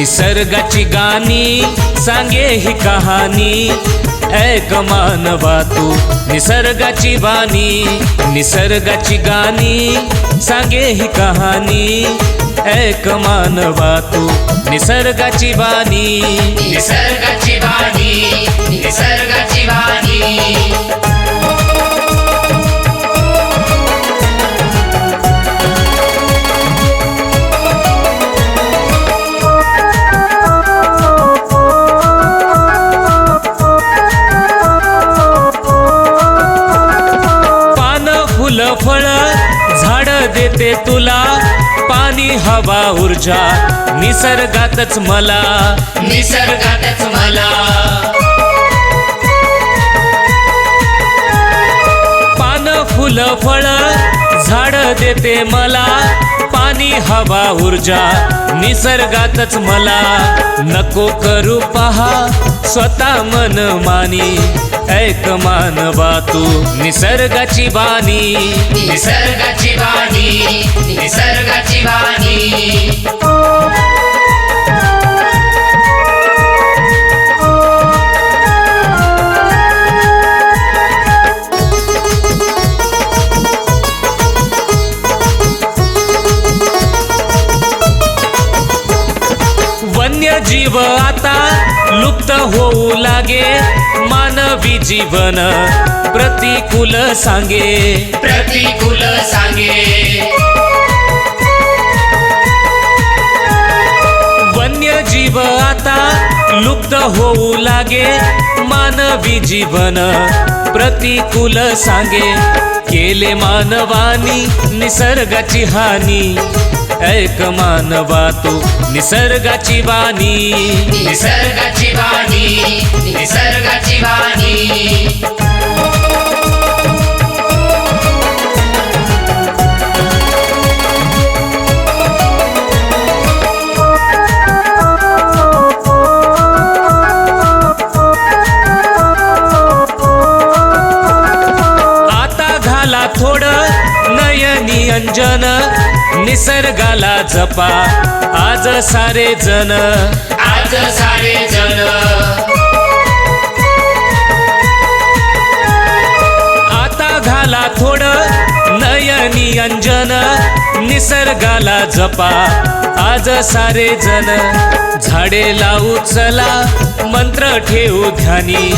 निसर्गाची गाणी सांगे ही कहाणी. ऐक मानवा तू निसर्गाची बाणी निसर्गाची गाणी सांगे ही कहाणी. ऐक मानवा तू निसर्गाची बाणी निसर्गाची वाणी निसर्गाची वाणी. फळ झाड देते तुला. पाणी हवा ऊर्जा निसर्गातच मला. निसर्गातच मला. पान फुल फळ झाड देते मला. पाणी हवा ऊर्जा निसर्गातच मला नको करू पहा. स्वतः मन मानी ऐक मानवा तू निसर्गाची बाणी निसर्गाची बाणी निसर्गाची बाणी. वन्यजीव आता लुप्त होऊ लागे मानवी जीवन प्रतिकूल सांगे. प्रतिकूल सांगे. वन्यजीव आता लुप्त होऊ लागे मानवी जीवन प्रतिकूल सांगे. केले मानवानी निसर्गाची हानी ऐक मानवा तू. निसर्गाची वाणी. निसर्गाची वाणी. निसर्गाची वाणी. आता घाला थोडं नयनी अंजन निसर्गाला जपा. आज सारे जण. आज सारे जण. आता घाला थोडं नयनी अंजन. निसर्गाला जपा. आज सारे जण झाडे लावू चला. मंत्र ठेवू ध्यानी.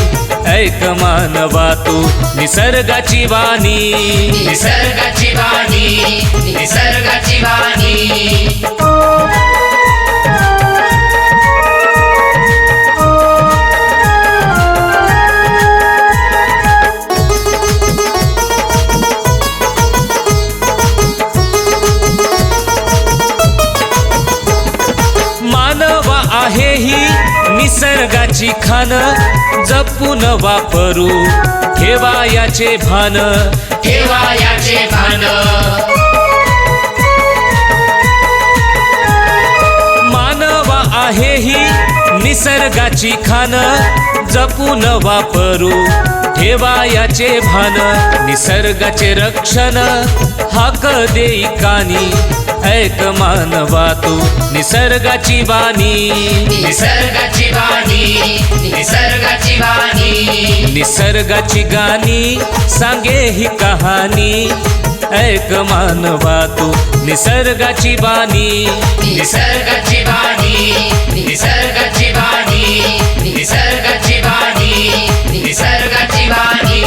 ऐक मानवा तू निसर्गाची वाणी. निसर्गाची वाणी. निसर्गाची वाणी. निसर्गाची खान जपून वापरू. ठेवा याचे भान. ठेवा याचे भान. मानवा आहे ही निसर्गाची खान जपून वापरू. ठेवा याचे भान. निसर्गाचे रक्षण हा देई कानी ऐक मानवा तू निसर्गाची वाणी निसर्गाची वाणी निसर्गाची वाणी निसर्गाची गाणी सांगे ही कहाणी. ऐक मानवा तू निसर्गाची बाणी. निसर्गाची वाणी निसर्गाची वाणी निसर्गाची वाणी निसर्गाची वाणी